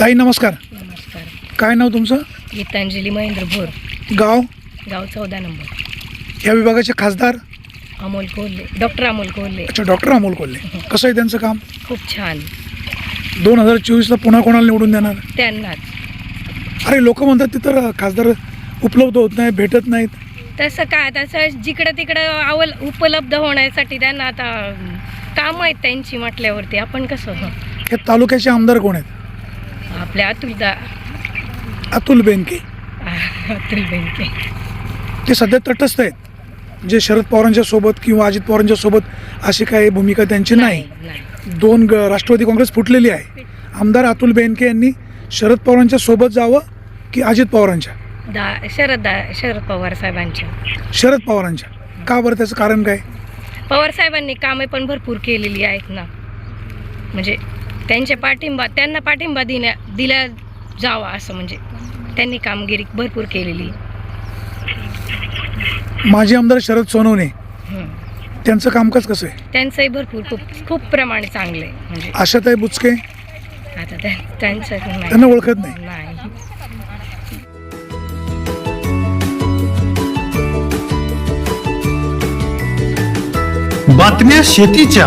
ताई नमस्कार. नमस्कार. काय नाव तुमचं? गीतांजली महेंद्र भोर. गाव? गाव चौदा नंबर. या विभागाचे खासदार? अमोल कोल्हे. डॉक्टर अमोल कोल्हे. अच्छा डॉक्टर अमोल कोल्हे. कसं आहे त्यांचं काम? खूप छान. दोन हजार चोवीसला पुन्हा कोणाला निवडून देणार? त्यांनाच. अरे लोक म्हणतात तिथं खासदार उपलब्ध होत नाही भेटत नाहीत. तसं काय तसं जिकडं तिकडं आवल उपलब्ध होण्यासाठी त्यांना आता काम आहेत त्यांची म्हटल्यावरती. आपण कसं हं. हे तालुक्याचे आमदार कोण आहेत? आपल्या अतुलदा अतुल बेनके. अतुल बेनके. ते सध्या तटस्थ आहेत. जे शरद पवारांच्या सोबत किंवा अजित पवारांच्या सोबत अशी काही भूमिका त्यांची नाही. दोन ग राष्ट्रवादी काँग्रेस फुटलेली आहे. आमदार अतुल बेनके यांनी शरद पवारांच्या सोबत जावं की अजित पवारांच्या? दा शरद दा शरद पवार साहेबांच्या. शरद पवारांच्या. का बरं त्याचं कारण काय? पवार साहेबांनी कामे पण भरपूर केलेली आहेत ना. म्हणजे त्यांच्या पाठिंबा त्यांना पाठिंबा दिल्या दिला जावा असं म्हणजे. त्यांनी कामगिरी भरपूर केलेली. माजी आमदार शरद सोनवणे हं. त्यांचं कामकाज कसं आहे? त्यांचंही भरपूर खूप खूप प्रमाणे चांगले म्हणजे आशाताई बुचके? आता त्या त्यांचं नाही. त्यांना ओळखत नाही. नाही. बातम्या शेतीच्या.